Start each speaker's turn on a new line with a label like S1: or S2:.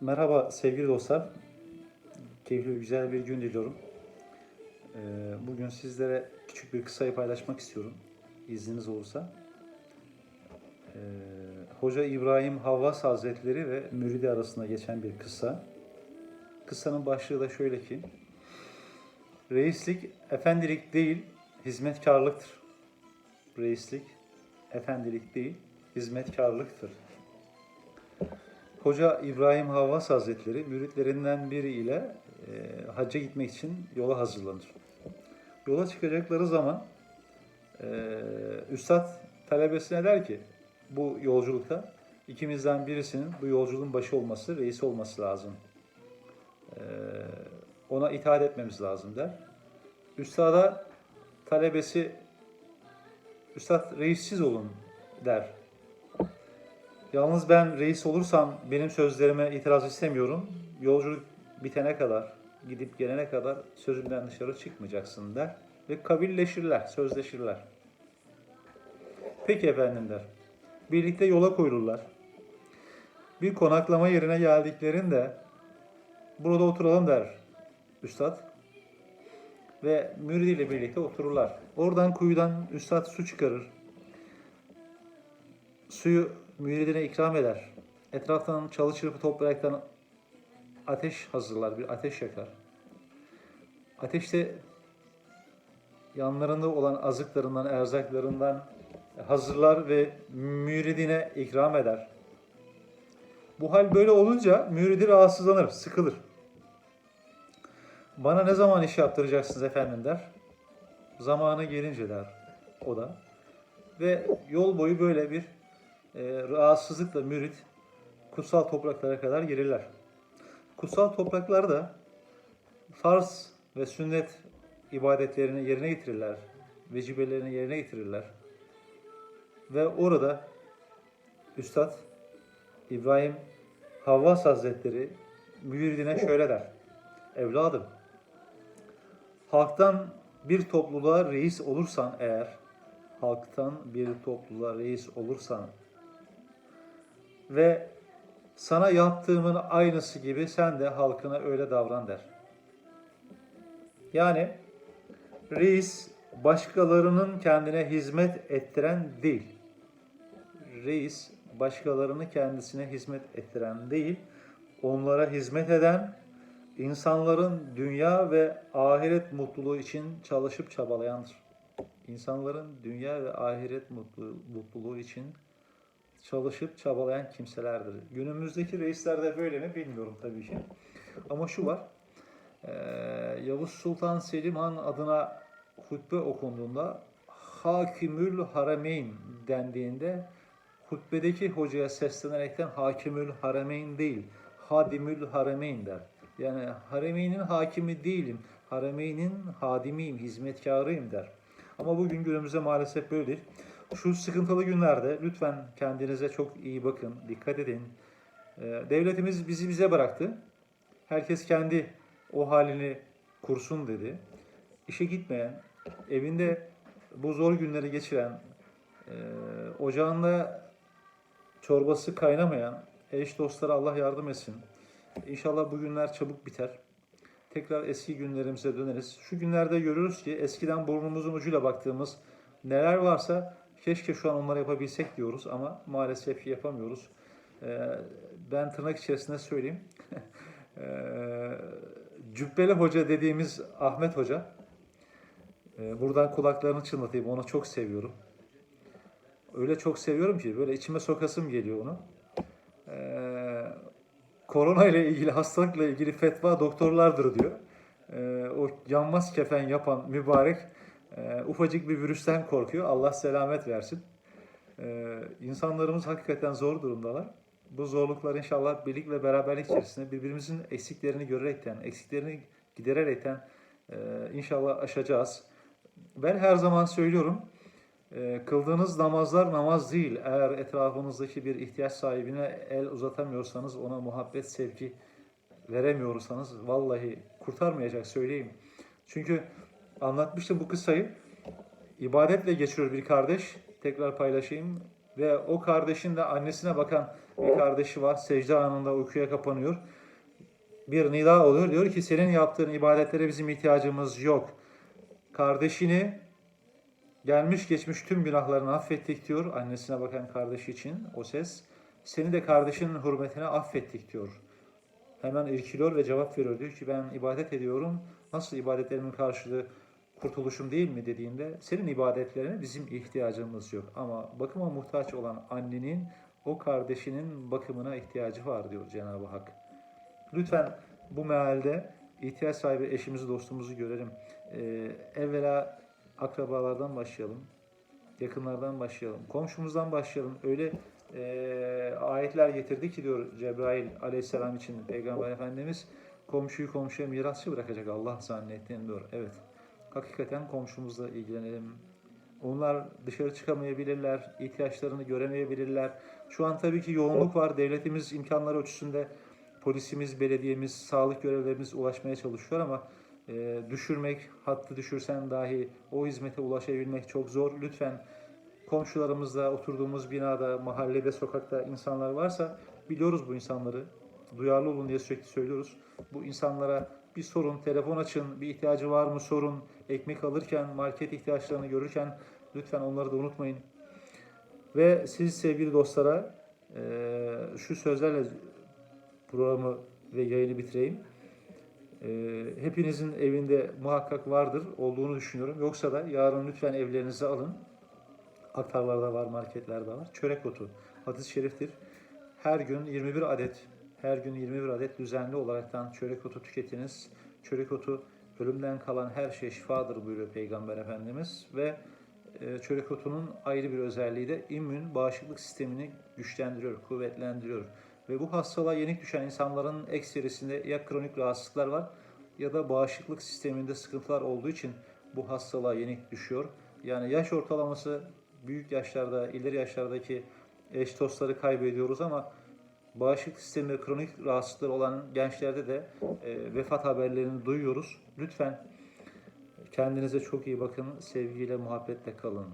S1: Merhaba sevgili dostlar. Keyifli güzel bir gün diliyorum. Ee, Bugün sizlere küçük bir kısayı paylaşmak istiyorum. İzniniz olursa. Ee, Hoca İbrahim Havvas Hazretleri ve Müridi arasında geçen bir kıssa. Kıssanın başlığı da şöyle ki. Reislik efendilik değil, hizmetkarlıktır. Reislik efendilik değil, hizmetkarlıktır. Hoca İbrahim Havvas Hazretleri müritlerinden biri ile e, hacca gitmek için yola hazırlanır. Yola çıkacakları zaman e, Üstad talebesine der ki bu yolculukta ikimizden birisinin bu yolculuğun başı olması, reis olması lazım. E, ona itaat etmemiz lazım der. Üstada talebesi Üstad reissiz olun der. Yalnız ben reis olursam benim sözlerime itiraz istemiyorum. Yolculuk bitene kadar, gidip gelene kadar sözümden dışarı çıkmayacaksın der. Ve kabilleşirler, sözleşirler. Peki efendim der. Birlikte yola koyulurlar. Bir konaklama yerine geldiklerinde burada oturalım der üstad. Ve müridiyle birlikte otururlar. Oradan kuyudan üstad su çıkarır. Suyu müridine ikram eder. Etraftan çalı çırpı toplayaraktan ateş hazırlar, bir ateş yakar. Ateşte yanlarında olan azıklarından, erzaklarından hazırlar ve müridine ikram eder. Bu hal böyle olunca müridi rahatsızlanır, sıkılır. Bana ne zaman iş yaptıracaksınız efendim der. Zamanı gelince der o da. Ve yol boyu böyle bir rahatsızlıkla mürit kutsal topraklara kadar gelirler. Kutsal topraklarda farz ve sünnet ibadetlerini yerine getirirler. Vecibelerini yerine getirirler. Ve orada Üstad İbrahim Havvas Hazretleri müridine şöyle der. Evladım, halktan bir topluluğa reis olursan eğer, halktan bir topluluğa reis olursan ve sana yaptığımın aynısı gibi sen de halkına öyle davran der. Yani reis başkalarının kendine hizmet ettiren değil. Reis başkalarını kendisine hizmet ettiren değil, onlara hizmet eden, insanların dünya ve ahiret mutluluğu için çalışıp çabalayandır. İnsanların dünya ve ahiret mutlu, mutluluğu için çalışıp çabalayan kimselerdir. Günümüzdeki reisler de böyle mi bilmiyorum tabii ki. Ama şu var, eee, Yavuz Sultan Selim Han adına hutbe okunduğunda Hakimül Harameyn dendiğinde hutbedeki hocaya seslenerekten Hakimül Harameyn değil, Hadimül Harameyn der. Yani Haremeyn'in hakimi değilim, Haremeyn'in hadimiyim, hizmetkarıyım der. Ama bugün günümüzde maalesef böyle değil. Şu sıkıntılı günlerde lütfen kendinize çok iyi bakın, dikkat edin. Ee, Devletimiz bizi bize bıraktı. Herkes kendi o halini kursun dedi. İşe gitmeyen, evinde bu zor günleri geçiren, e, ocağında çorbası kaynamayan eş dostlara Allah yardım etsin. İnşallah bu günler çabuk biter. Tekrar eski günlerimize döneriz. Şu günlerde görürüz ki eskiden burnumuzun ucuyla baktığımız neler varsa keşke şu an onları yapabilsek diyoruz ama maalesef yapamıyoruz. Ee, ben tırnak içerisinde söyleyeyim. Ee, Cübbeli Hoca dediğimiz Ahmet Hoca. Ee, buradan kulaklarını çınlatayım. Onu çok seviyorum. Öyle çok seviyorum ki böyle içime sokasım geliyor onu. Ee, korona ile ilgili hastalıkla ilgili fetva doktorlardır diyor. O yanmaz kefen yapan mübarek e, ufacık bir virüsten korkuyor. Allah selamet versin. Ee, insanlarımız hakikaten zor durumdalar. Bu zorluklar inşallah birlik ve beraberlik içerisinde birbirimizin eksiklerini görerekten, eksiklerini gidererekten e, inşallah aşacağız. Ben her zaman söylüyorum, e, kıldığınız namazlar namaz değil. Eğer etrafınızdaki bir ihtiyaç sahibine el uzatamıyorsanız, ona muhabbet, sevgi veremiyorsanız vallahi kurtarmayacak söyleyeyim. Çünkü anlatmıştım bu kıssayı. İbadetle geçiriyor bir kardeş. Tekrar paylaşayım. Ve o kardeşin de annesine bakan bir kardeşi var. Secde anında uykuya kapanıyor. Bir nida oluyor. Diyor ki senin yaptığın ibadetlere bizim ihtiyacımız yok. Kardeşini gelmiş geçmiş tüm günahlarını affettik diyor. Annesine bakan kardeşi için o ses. Seni de kardeşinin hürmetine affettik diyor. Hemen irkiliyor ve cevap veriyor. Diyor ki ben ibadet ediyorum. Nasıl ibadetlerimin karşılığı kurtuluşum değil mi dediğinde senin ibadetlerine bizim ihtiyacımız yok. Ama bakıma muhtaç olan annenin o kardeşinin bakımına ihtiyacı var diyor Cenab-ı Hak. Lütfen bu mealde ihtiyaç sahibi eşimizi dostumuzu görelim. Ee, evvela akrabalardan başlayalım. Yakınlardan başlayalım. Komşumuzdan başlayalım. Öyle e, ayetler getirdi ki diyor Cebrail aleyhisselam için Peygamber Efendimiz komşuyu komşuya mirasçı bırakacak Allah zannettiğini diyor. Evet. Hakikaten komşumuzla ilgilenelim. Onlar dışarı çıkamayabilirler, ihtiyaçlarını göremeyebilirler. Şu an tabii ki yoğunluk var. Devletimiz imkanları ölçüsünde polisimiz, belediyemiz, sağlık görevlerimiz ulaşmaya çalışıyor ama e, düşürmek, hattı düşürsen dahi o hizmete ulaşabilmek çok zor. Lütfen komşularımızda, oturduğumuz binada, mahallede, sokakta insanlar varsa biliyoruz bu insanları. Duyarlı olun diye sürekli söylüyoruz. Bu insanlara bir sorun, telefon açın, bir ihtiyacı var mı sorun. Ekmek alırken, market ihtiyaçlarını görürken lütfen onları da unutmayın. Ve siz sevgili dostlara eee, şu sözlerle programı ve yayını bitireyim. Eee, hepinizin evinde muhakkak vardır, olduğunu düşünüyorum. Yoksa da yarın lütfen evlerinize alın. Aktarlarda var, marketlerde var. Çörek otu. Hadis-i şeriftir. Her gün 21 adet, her gün 21 adet düzenli olaraktan çörek otu tüketiniz. Çörek otu ölümden kalan her şey şifadır buyuruyor Peygamber Efendimiz ve e, çörek otunun ayrı bir özelliği de immün bağışıklık sistemini güçlendiriyor, kuvvetlendiriyor. Ve bu hastalığa yenik düşen insanların ekserisinde ya kronik rahatsızlıklar var ya da bağışıklık sisteminde sıkıntılar olduğu için bu hastalığa yenik düşüyor. Yani yaş ortalaması büyük yaşlarda, ileri yaşlardaki eş dostları kaybediyoruz ama bağışıklık sistemi kronik rahatsızlıkları olan gençlerde de e, vefat haberlerini duyuyoruz. Lütfen kendinize çok iyi bakın, sevgiyle, muhabbetle kalın.